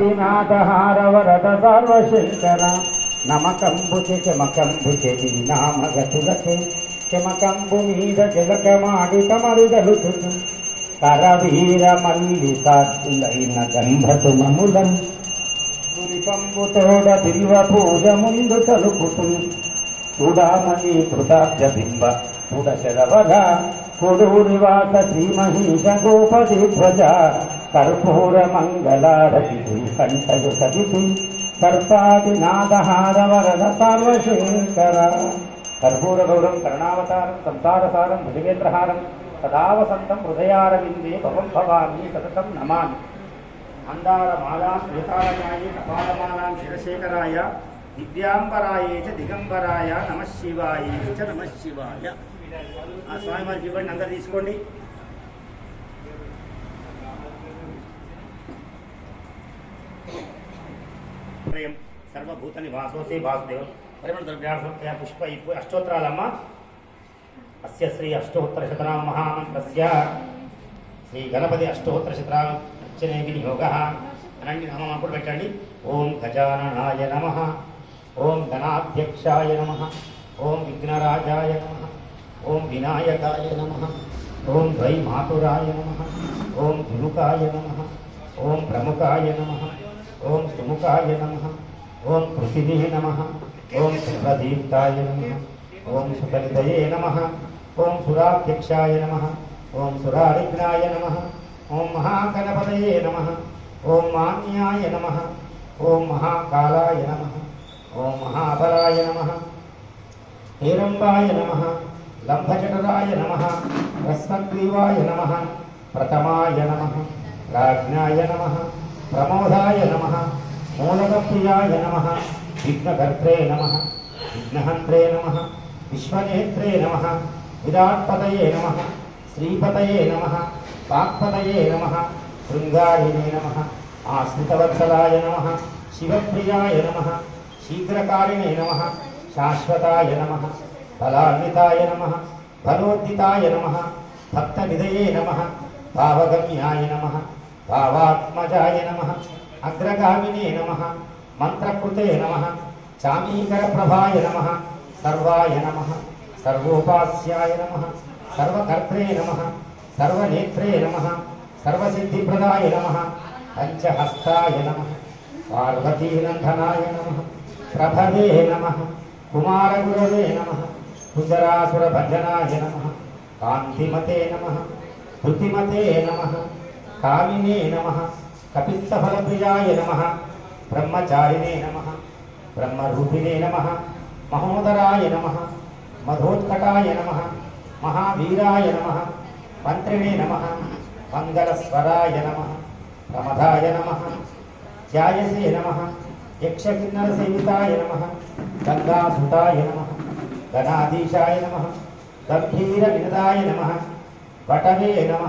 ఆదినాథహారవరద సర్వశంకర సర్వశంకర చెమకంబు చెది నామగతులకే చెమకంబు మీద జగకమాడి తమరుగలుచుచు కరవీర మల్లి సాక్షులైన గంధసుమములం పురిపంబుతోడ బిల్వ పూజ ముందు తలుపుతు. చూడామణి కృతాబ్జ బింబ పుడశరవర కొడూరివాస శ్రీ శ్రీమహీష గోపది ధ్వజ కర్పూర మంగళారతి కంఠయు సదితి సర్పాదినాదహార వరద సర్వశంకర కర్పూర గౌరం కరుణావతారం సంసారసారం భుజగేంద్రహారం సదావసంతం హృదయారవిందే భవం భవామి సతతం నమామి. మందారమాలా శ్వేతారయాయ కపాలమాలాం శిరశేఖరాయ దివ్యాంబరాయ చ దిగంబరాయ నమ శివాయ చ నమ శివాయ. ఆ స్వామి వారికి ఇవ్వండి అందరు తీసుకోండి. ప్రేయం సర్వభూత నివాసోసే వాసుదేవ పరిమళ ద్రవ్యార్థ పుష్ప ఇప్పు అష్టోత్తరాలమ్మ అస్య శ్రీ అష్టోత్తర శతనామ మహామంత్రస్య శ్రీ గణపతి అష్టోత్తర శతనామ అర్చనే వినియోగ అనండి నామం అప్పుడు పెట్టండి ఓం గజాననాయ నమ ఓం గణాధ్యక్షాయ నమ ఓం విఘ్నరాజాయ నమ ఓం వినాయకాయ నమ ఓం ద్వైమాతురాయ నమ ఓం ధునుకాయ నమ ఓం ప్రముఖాయ నమ ఓం సుముఖాయ నమ ఓం పృథివీ నమ ఓం శుభదీప్తాయ నమ ఓం సుకలితయే నమ ఓం సురాధ్యక్షాయ నమ ఓం సురారిఘ్నాయ నమ ఓం మహాగణపతయే నమ ఓం మాన్యాయ నమ ఓం మహాకాలాయ నమ ఓం మహాబలాయ నమ హేరంబాయ నమ లంభజఠరాయ నమ రస్మగ్రీవాయ నమ ప్రథమాయ నమ రాజ్ఞాయ నమ ప్రమోదాయ నమ మూలకప్రియాయ నమ విఘ్నకర్త్రే నమ విఘ్నహంత్రే నమ విశ్వనేత్రే నమ విరాట్పతయే నమ శ్రీపతయే నమ వాక్పతయే నమ శృంగారిణే నమ ఆశ్రితవత్సలాయ నమ శివప్రియాయ నమ శీఘ్రకారిణే నమ శాశ్వతాయ నమ ఫలాన్వితాయ నమ బలోద్దితాయ నమ భక్తనిధయే నమ భావగమ్యాయ నమ భావాత్మజాయ నమ. అగ్రగామినే నమ. మంత్రకృతే నమ. చామీకర ప్రభాయ నమ. సర్వాయ నమ. సర్వోపాస్యాయ నమ. సర్వకర్త్రే నమ. సర్వనేత్రే నమ. సర్వసిద్ధిప్రదాయ నమ. పంచహస్తాయ నమ. పార్వతీనందనాయ నమ. ప్రభవే నమ. కుమారగురవే నమ. కుజరాసురభజనాయ నమ. కాంతిమతే నమ. ధృతిమతే నమ. కామినే నమ కపిత్తఫలప్రియాయ నమ బ్రహ్మచారిణే నమ బ్రహ్మరూపిణే నమ మహోదరాయ నమ మధోత్కటాయ నమ మహావీరాయ నమ మంత్రిణే నమ మంగళస్వరాయ నమ ప్రమదాయ నమ ధ్యాయసే నమ యక్షకిన్నరసేవితాయ నమ గంగాసుతాయ నమ గణాధీశాయ నమ గంభీరవినదాయ నమ వటవే నమ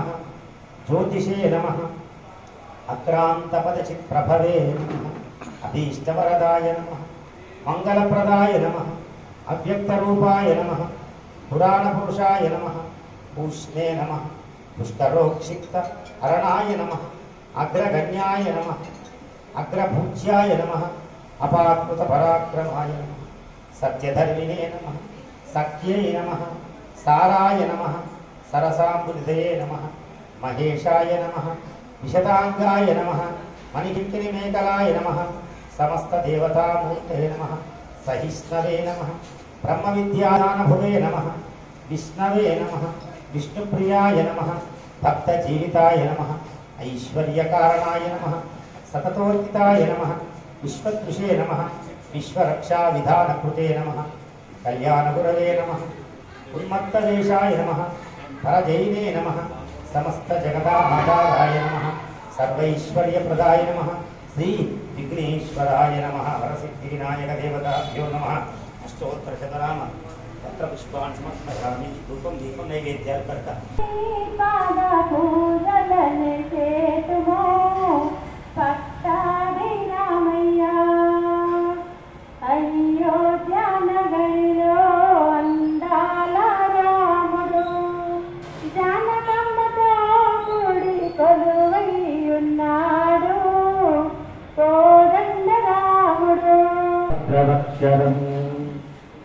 జ్యోతిషే నమ. అక్రాంతపదచిత్ప్రభవే నమ. అభీష్టవరదాయ నమ. మంగళప్రదాయ నమ. అవ్యక్తరూపాయ నమ. పురాణపురుషాయ నమ. పూష్ణే నమ. పుష్కరోక్షిప్త హరణాయ నమ. అగ్రగణ్యాయ నమ. అగ్రభూజ్యాయ నమ. అపాకృత పరాక్రమాయ నమ. సత్యధర్మిణే నమ. సఖ్యై నమ. సారాయ నమ. సరసాంబుదయే నమ. మహేషాయ నమ విశదాంగాయ నమ మణికింకిని మేకలాయ నమ సమస్త దేవతామూర్తే నమ సహిష్ణవే నమ బ్రహ్మ విద్యాదానభువే నమ విష్ణవే నమ విష్ణుప్రియాయ నమ భక్త జీవితాయ నమ ఐశ్వర్యకారణాయ నమ సతతోర్కితాయ నమ విశ్వదృశే నమ విశ్వరక్షా విధానకృతే నమ కళ్యాణగురవే నమ ఉన్మత్తదేశాయ నమ పరజైనే నమ సమస్త జగదామాదారాయ నమ. సర్వైశ్వర్యప్రదాయ నమ. శ్రీ విఘ్నేశ్వరాయ నమ. వరసిద్ధి దేవతాభ్యో నమ. అష్టోత్తర శతనామ పత్ర పుష్పాన్ సమర్పయామి. రూపం దీపం నైవేద్యాలు పెడతా.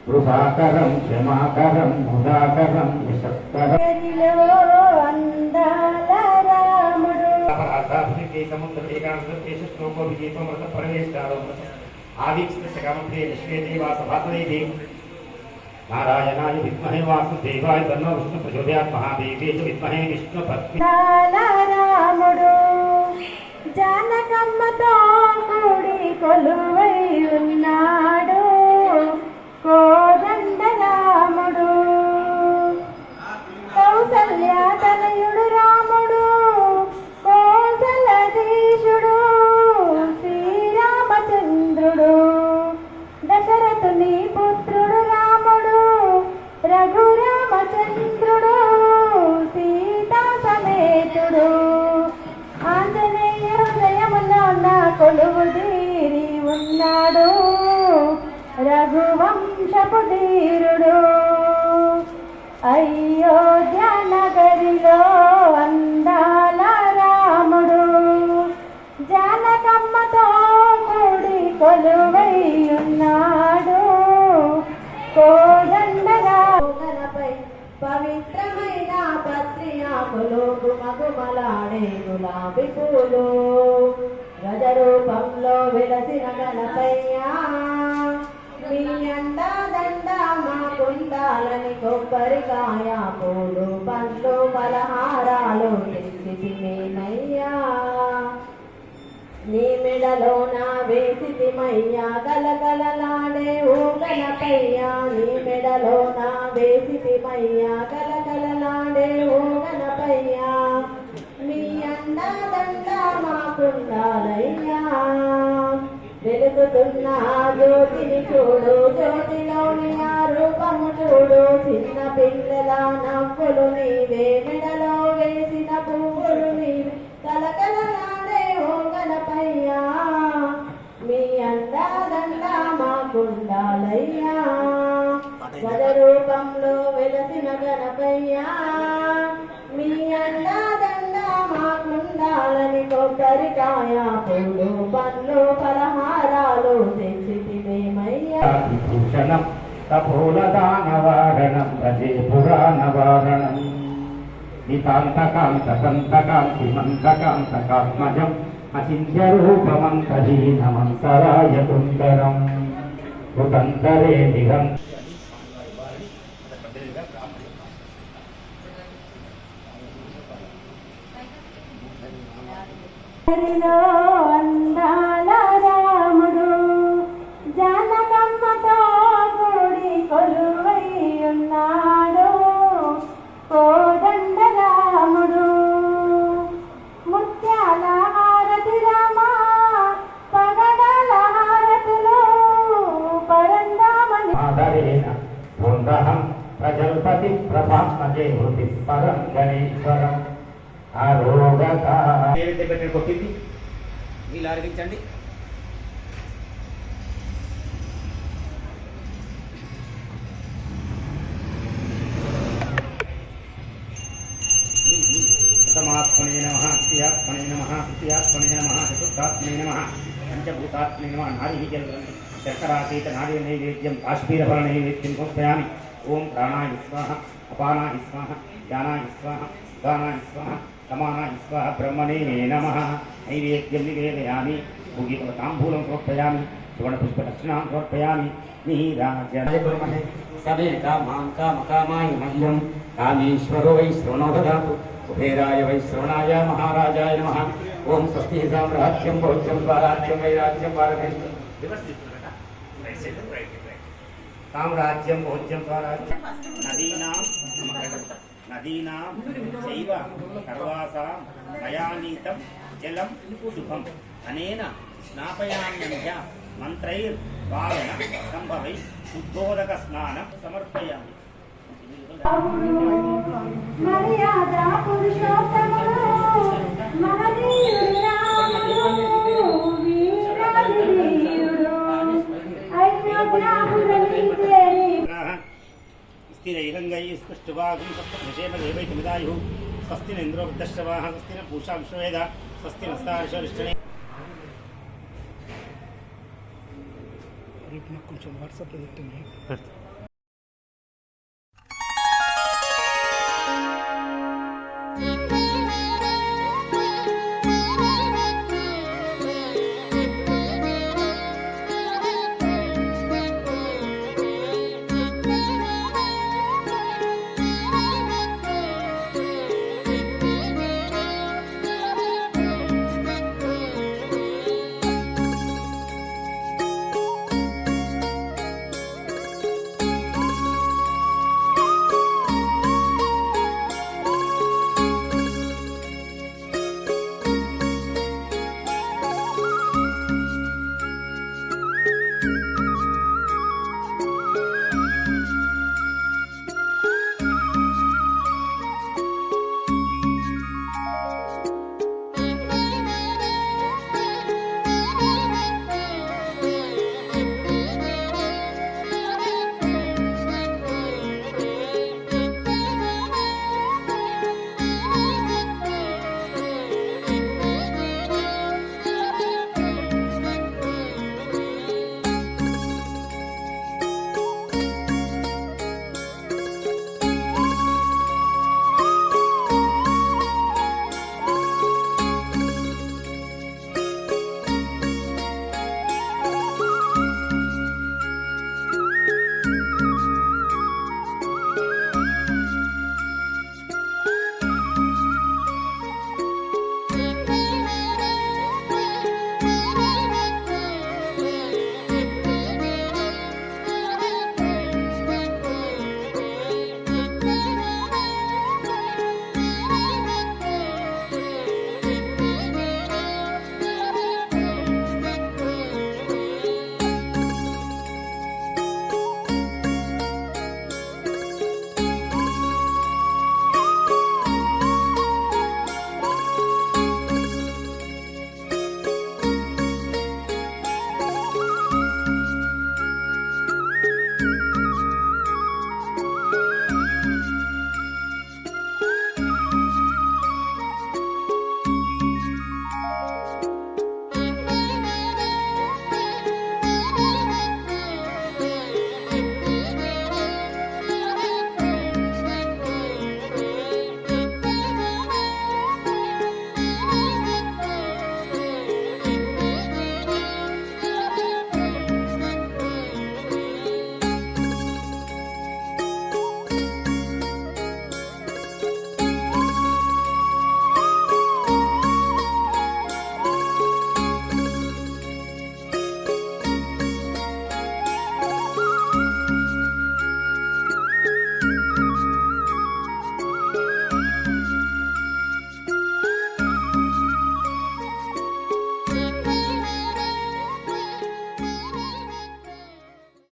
కృపాకరం క్షమాకరం ముదాకరం రాముడు. నారాయణాయ విద్మహే వాసుదేవాయ తన్నో విష్ణు ప్రచోదయాత్ మహాదేవే చ విద్మహే విష్ణు పత్ని రాముడు. జానకమ్మతో కూడి కొలువై ఉన్నాడు করো పత్రి గుమగుమలాడే గులాబీ పూలు. గజ రూపంలో వెలసిన గణపయ్యా మా అండా దండ మాకుండాలని కొబ్బరికాయ పూలు పండ్లు పలహారాలు తెచ్చి మేమయ్యా నీ మెడలో నా వేసిది మయ్యా గలగలలాడే ఊగనపయ్యా నీ మెడలో నా వేసిది మయ్యా వెలుగుతున్న ఆ జ్యోతిని చూడు జ్యోతిలోని ఆ రూపము చూడు. చిన్న పిల్లల నవ్వులు నీవే మెడలో వేసిన పువ్వులు నీవే. కలకలలాడే ఓ గణపయ్యా మీ అందాదండ మాకుండాలయ్యా పద రూపంలో వెలసిన గణపయ్యా మీ అందాదండ మాకుండాలని కొబ్బరికాయ భూషణం తపోలదానవారణం భజే పురాణవారణం. నితాంతకాంత నితాంతకాంతకంతకాంతిమంతకాంతకాత్మజం అచింత్యరూపమంతహీనమంతరాయ సుందరం ఉదంతరే నిగం హరిలో నైవేద్యం పెట్టిన కొట్టింది. నీళ్ళు అరిగించండి ప్రథమాత్మనే నమ ద్వితీయాత్మనే నమ తృతీయాత్మనే నమ చతుర్థాత్మనే నమ పంచభూతాత్మనే నమ నారీ జలం శర్కరాతీత నారీ నైవేద్యం కాశ్మీరఫల నైవేద్యం సమర్పయామి. ఓం ప్రాణాయ స్వాహ అపానాయ స్వాహ జ్ఞానాయ స్వాహ గానాయ స్వాహ. समाना ईश्व ब्रह्मणे नमः। नैवेद्यं निवेदयामि। पूगीपताम्बूलं समर्पयामि। सुवर्णपुष्पदक्षिणां समर्पयामि। नीराजनब्रह्मणे समे कामां कामकामाय मह्यं कामेश्वरो वै श्रवणो ददातु। वै श्रवणाय महाराजाय नमः। ओम स्वस्ति साम्राज्यं, बौद्धं स्वराज्यं वैराज्यं साम्राज्यं, बौद्धं स्वराज्यं नदीनां నదీనాం చైవ సర్వాసాం మయానీతం జలం శుభం అనేన స్నాపయామ్యంధ్య మంత్రైర్ పాలన సంభవై ఉద్బోధక స్నానం సమర్పయామి. మర్యాద పురుషోత్తముడు మహనీయుడు రాముడు సప్తృషేమ దేవైతిమిదాయు స్వస్తి ఇంద్రో వృద్ధశ్రవాహ స్వస్తి పూషా విశ్వవేద స్వస్తి నస్తారిషరిష్టనే రేపు నాకు కొంచెం వాట్సాప్లో పెట్టండి